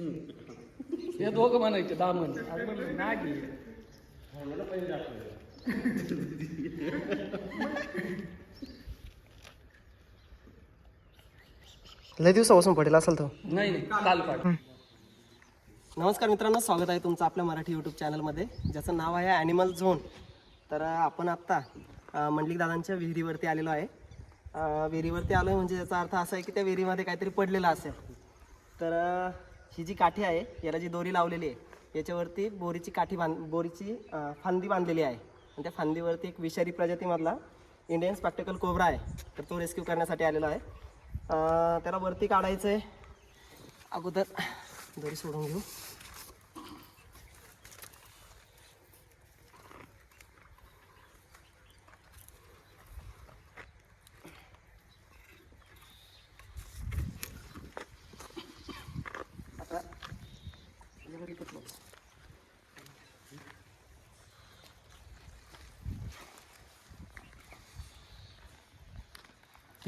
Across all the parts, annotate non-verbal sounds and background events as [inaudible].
हे दोघं म्हणायचे दामन आज म्हणलं नागी लय दिवसापासून पडेल असेल तो. नाही नाही काल काढ नमस्कार मित्रांनो स्वागत आहे तुमचं आपल्या मराठी यूट्यूब चॅनलमध्ये ज्याचं नाव आहे ॲनिमल झोन तर आपण आत्ता मंडलिक दादांच्या विहिरीवरती आलेलो आहे. विहिरीवरती आलो आहे म्हणजे याचा अर्थ असा आहे की त्या विहिरीमध्ये काहीतरी पडलेलं असेल. तर ही जी काठी आहे याला जी दोरी लावलेली आहे याच्यावरती बोरीची काठी बांध बोरीची फांदी बांधलेली आहे. आणि त्या फांदीवरती एक विषारी प्रजातीमधला इंडियन स्पॅक्टिकल कोबरा आहे. तर तो रेस्क्यू करण्यासाठी आलेला आहे. त्याला वरती काढायचं आहे अगोदर दोरी सोडून घेऊ.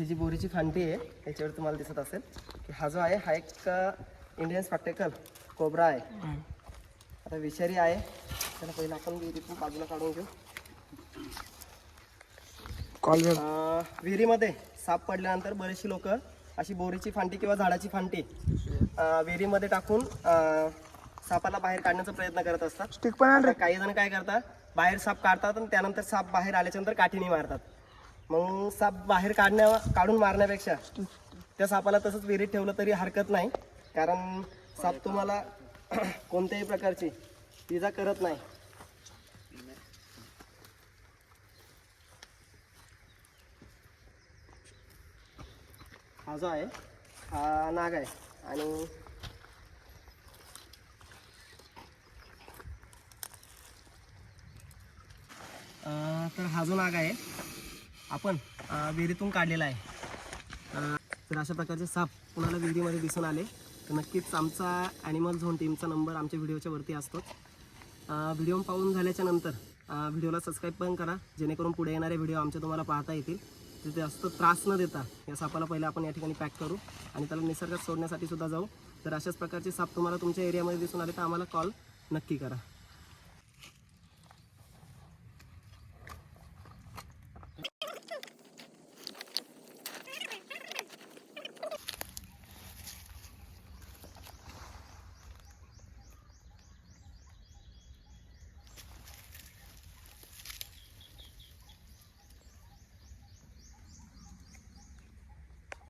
ही जी बोरीची फांदी आहे याच्यावर तुम्हाला दिसत असेल की हा जो आहे हा एक इंडियन स्पॅक्टेकल कोबरा आहे. आता विषारी आहे. त्याला पहिलं आपण विहिरीतून बाजूला काढून घेऊ. कॉल विहिरीमध्ये साप पडल्यानंतर बरेचशी लोक अशी बोरीची फांटी किंवा झाडाची फांटी विहिरीमध्ये टाकून सापाला बाहेर काढण्याचा प्रयत्न करत असतात. काही जण काय करतात बाहेर साप काढतात आणि त्यानंतर साप बाहेर आल्याच्यानंतर काठीने मारतात. मग साप बाहेर काढण्या काढून मारण्यापेक्षा त्या सापाला तसंच विहिरीत ठेवलं तरी हरकत नाही. कारण साप तुम्हाला [clears throat] कोणत्याही प्रकारची इजा करत नाही. हा जो आहे हा नाग आहे आणि तर हा जो नाग आहे आपण विहिरीतून काढलेला आहे. तर अशा प्रकारचे साप कुणाला विहिरीमध्ये दिसून आले तर नक्कीच आमचा ॲनिमल झोन टीमचा नंबर आमच्या व्हिडिओच्या वरती असतोच. व्हिडिओ पाहून झाल्याच्यानंतर व्हिडिओला सबस्क्राईब पण करा जेणेकरून पुढे येणारे व्हिडिओ आमचे तुम्हाला पाहता येतील. तिथे जास्त त्रास न देता या सापाला पहिले आपण या ठिकाणी पॅक करू आणि त्याला निसर्गात सोडण्यासाठी सुद्धा जाऊ. तर अशाच प्रकारचे साप तुम्हाला तुमच्या एरियामध्ये दिसून आले तर आम्हाला कॉल नक्की करा.